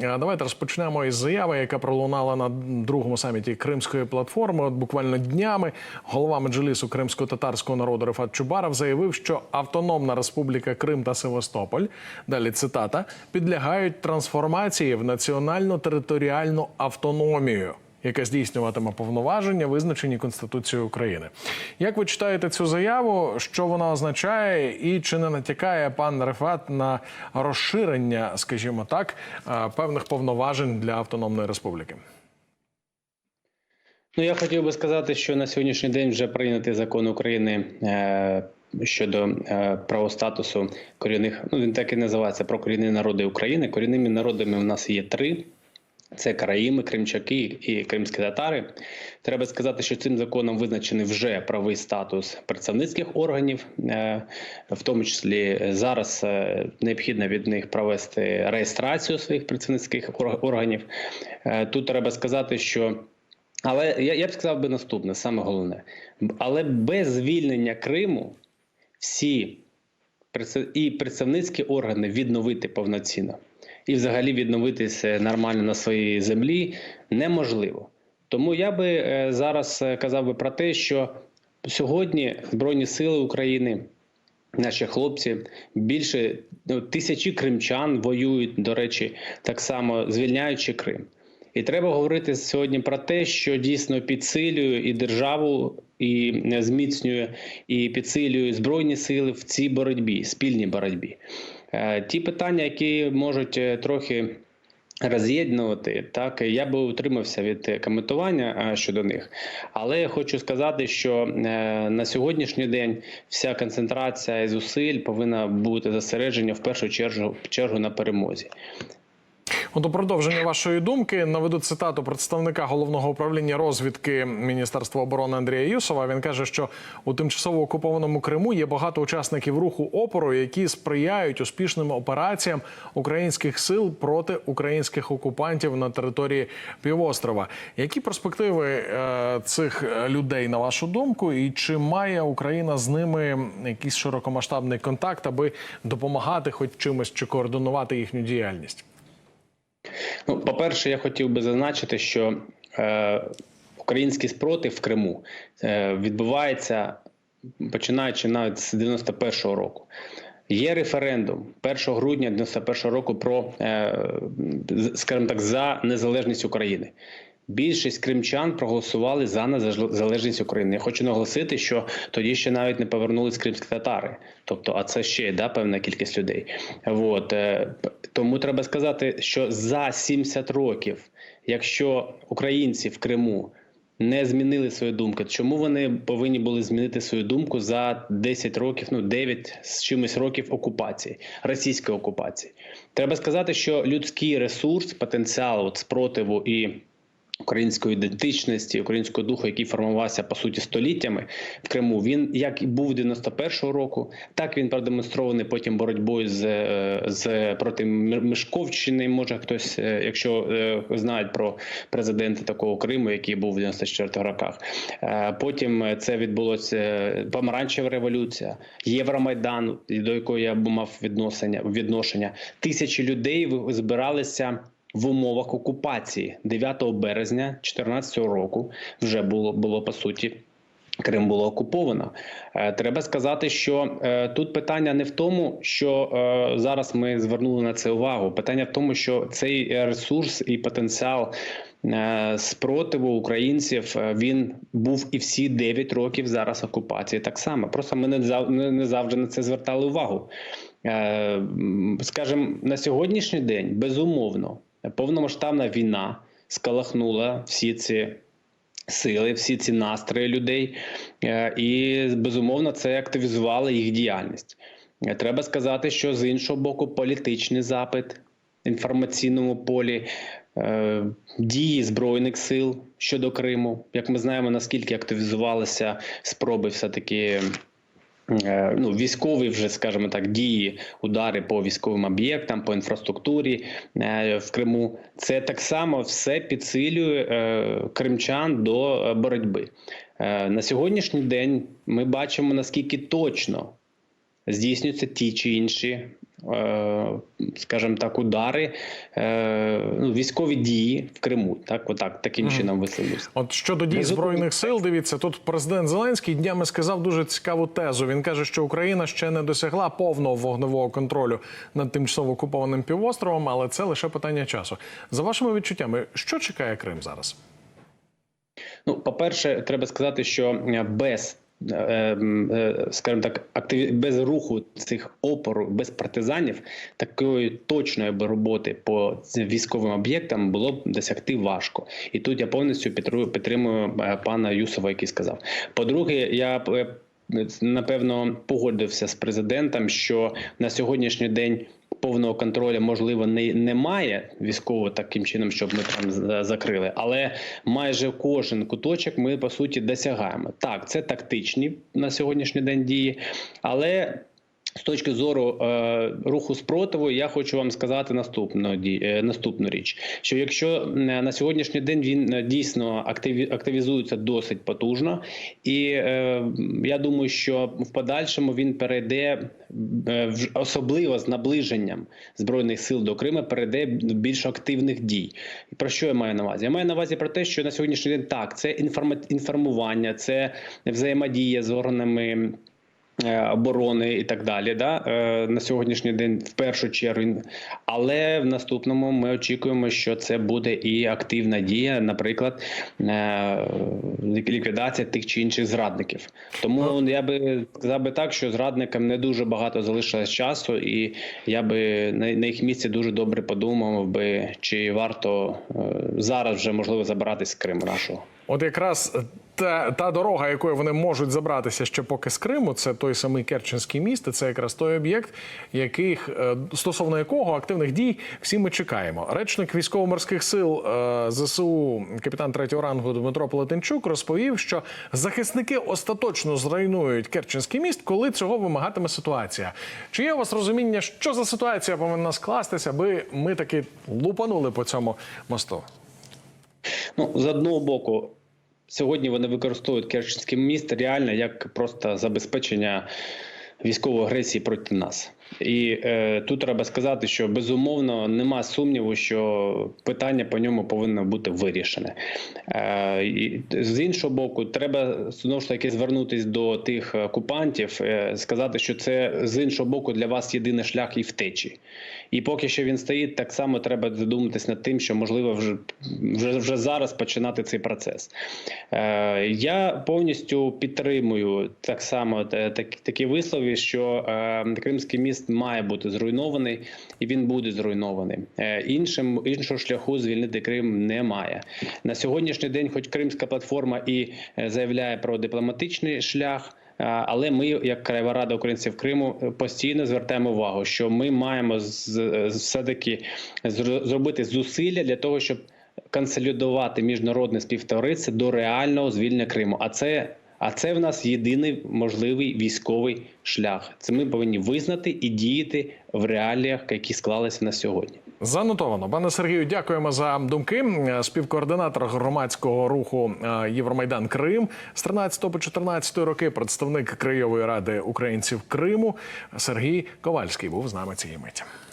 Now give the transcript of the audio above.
Давайте розпочнемо із заяви, яка пролунала на другому саміті Кримської платформи. От буквально днями голова меджлісу кримсько-татарського народу Рефат Чубаров заявив, що Автономна Республіка Крим та Севастополь далі цитата підлягають трансформації в національну територіальну автономію. Яка здійснюватиме повноваження, визначені Конституцією України. Як ви читаєте цю заяву? Що вона означає, і чи не натякає пан Рефат на розширення, скажімо так, е, певних повноважень для автономної республіки? Ну, я хотів би сказати, що на сьогоднішній день вже прийнятий закон України е, щодо е, правостатусу корінних. Ну він так і називається про корінні народи України. Корінними народами в нас є три. Це Караїми, Кримчаки і кримські татари. Треба сказати, що цим законом визначений вже правий статус представницьких органів, е, в тому числі зараз е, необхідно від них провести реєстрацію своїх представницьких органів. Е, Тут треба сказати, що але я, я б сказав би наступне, саме головне. Але без звільнення Криму всі і представницькі органи відновити повноцінно і взагалі відновитися нормально на своїй землі неможливо. Тому я би е, зараз е, казав би про те, що сьогодні Збройні Сили України. Наші хлопці більше ну, тисячі кримчан воюють, до речі, так само звільняючи Крим. І треба говорити сьогодні про те, що дійсно підсилює і державу, і е, зміцнює, і підсилює збройні сили в цій боротьбі, спільній боротьбі. Е, Ті питання, які можуть е, трохи роз'єднувати, так я би утримався від е, коментування щодо них. Але я хочу сказати, що на сьогоднішній день вся концентрація і зусиль повинна бути зосереджена в першу чергу, чергу на перемозі. У продовження вашої думки наведу цитату представника головного управління розвідки Міністерства оборони Андрія Юсова. Він каже, що у тимчасово окупованому Криму є багато учасників руху опору, які сприяють успішним операціям українських сил проти українських окупантів на території півострова. Які перспективи е, цих е, людей на вашу думку, і чи має Україна з ними якийсь широкомасштабний контакт, аби допомагати, хоч чимось чи координувати їхню діяльність? Ну, по-перше, я хотів би зазначити, що е, український спротив в Криму е, відбувається починаючи навіть з 91-го року. Є референдум 1 грудня 91-го року про, е, скажімо так, за незалежність України. Більшість кримчан проголосували за незалежність України. Я хочу наголосити, що тоді ще навіть не повернулись кримські татари. Тобто, а це ще да, певна кількість людей. От, е, тому треба сказати, що за 70 років, якщо українці в Криму не змінили свою думку, чому вони повинні були змінити свою думку за 10 років, ну 9 з чимось років окупації, російської окупації? Треба сказати, що людський ресурс, потенціал от спротиву і української ідентичності, українського духу, який формувався по суті століттями в Криму. Він як і був 91-го року, так він продемонстрований потім боротьбою з, е, з проти Мишковщини. Може хтось, е, якщо е, знають про президента такого Криму, який був в 94-х роках. Потім це відбулося помаранчева революція, Євромайдан, до якої я мав відношення відношення. Тисячі людей збиралися в умовах окупації 9 березня 2014 року вже було було по суті. Крим було окуповано. Е, Треба сказати, що е, тут питання не в тому, що е, зараз ми звернули на це увагу. Питання в тому, що цей ресурс і потенціал спротиву українців він був і всі 9 років зараз окупації. Так само. Просто ми не зав- не не завжди на це звертали увагу. М, на сьогоднішній день безумовно повномасштабна війна скалахнула всі ці сили, всі ці настрої людей, Е, і безумовно це активізувало їх діяльність. Е, Треба сказати, що з іншого боку, політичний запит в інформаційному полі. е, Дії збройних сил щодо Криму, як ми знаємо, наскільки активізувалися спроби, все таки ну, військові вже, скажімо так, дії, удари по військовим об'єктам, по інфраструктурі е, в Криму. Це так само все підсилює е, кримчан до е, боротьби. Е, На сьогоднішній день ми бачимо наскільки точно здійснюються ті чи інші е, скажімо так, удари, е, ну, військові дії в Криму. Так, отак, таким чином висловлюся. От щодо дій збройних сил, дивіться, тут президент Зеленський днями сказав дуже цікаву тезу. Він каже, що Україна ще не досягла повного вогневого контролю над тимчасово окупованим півостровом, але це лише питання часу. За вашими відчуттями, що чекає Крим зараз? Ну, по-перше, треба сказати, що е, без, е, е, скажімо так, активі... без руху цих опору, без партизанів, такої точної роботи по військовим об'єктам було б досягти важко. І тут я повністю підтримую е, пана Юсова, який сказав. По-друге, я е, напевно погодився з президентом, що на сьогоднішній день. Повного контролю можливо не немає військово таким чином, щоб ми там закрили, але майже кожен куточок ми по суті досягаємо. Так, це тактичні на сьогоднішній день дії, але з точки зору е, руху спротиву, я хочу вам сказати наступну, е, наступну річ: що якщо е, на сьогоднішній день він е, дійсно активі, активізується досить потужно, і е, я думаю, що в подальшому він перейде е, особливо з наближенням збройних сил до Криму, перейде до більш активних дій. Про що я маю на увазі? Я маю на увазі про те, що на сьогоднішній день так, це інформування, це взаємодія з органами оборони і так далі. Да? е, На сьогоднішній день в першу чергу. Але в наступному ми очікуємо, що це буде і активна дія, наприклад, е, ліквідація тих чи інших зрадників. Тому я би сказав би так, що зрадникам не дуже багато залишилось часу, і я би на, їх місці дуже добре подумав би, чи варто е, зараз вже можливо забиратись з Криму нашого. От якраз та, та дорога, якою вони можуть забратися ще поки з Криму, це той самий Керченський міст. Це якраз той об'єкт, яких е, стосовно якого активних дій всі ми чекаємо. Речник військово-морських сил е, ЗСУ, капітан третього рангу Дмитро Полетенчук, розповів, що захисники остаточно зруйнують Керченський міст, коли цього вимагатиме ситуація. Чи є у вас розуміння, що за ситуація повинна скластися, аби ми таки лупанули по цьому мосту? Ну, з одного боку, сьогодні вони використовують Керченський міст реально як просто забезпечення військової агресії проти нас. І е, тут треба сказати, що безумовно нема сумніву, що питання по ньому повинно бути вирішене. Е, і з іншого боку, треба знову ж таки звернутися до тих окупантів, е, сказати, що це з іншого боку для вас єдиний шлях і втечі. І поки що він стоїть, так само треба задуматись над тим, що можливо вже вже, вже зараз починати цей процес. Е, я повністю підтримую так само та- так, такі вислови, що е, Кримський міст має бути зруйнований, і він буде зруйнований. Е, іншим іншого шляху звільнити Крим немає. На сьогоднішній день, хоч Кримська платформа і е, заявляє про дипломатичний шлях. Але ми, як Краєва Рада українців Криму, е, постійно звертаємо увагу, що ми маємо все таки зробити зусилля для того, щоб консолідувати міжнародне співтовариство до реального звільнення Криму. А це а це в нас єдиний можливий військовий шлях. Це ми повинні визнати і діяти в реаліях, які склалися на сьогодні. Занотовано. Пане Сергію, дякуємо за думки. Співкоординатор громадського руху е, Євромайдан Крим з 13 по 14 роки, представник Краєвої ради українців Криму Сергій Ковальський був з нами цієї миті.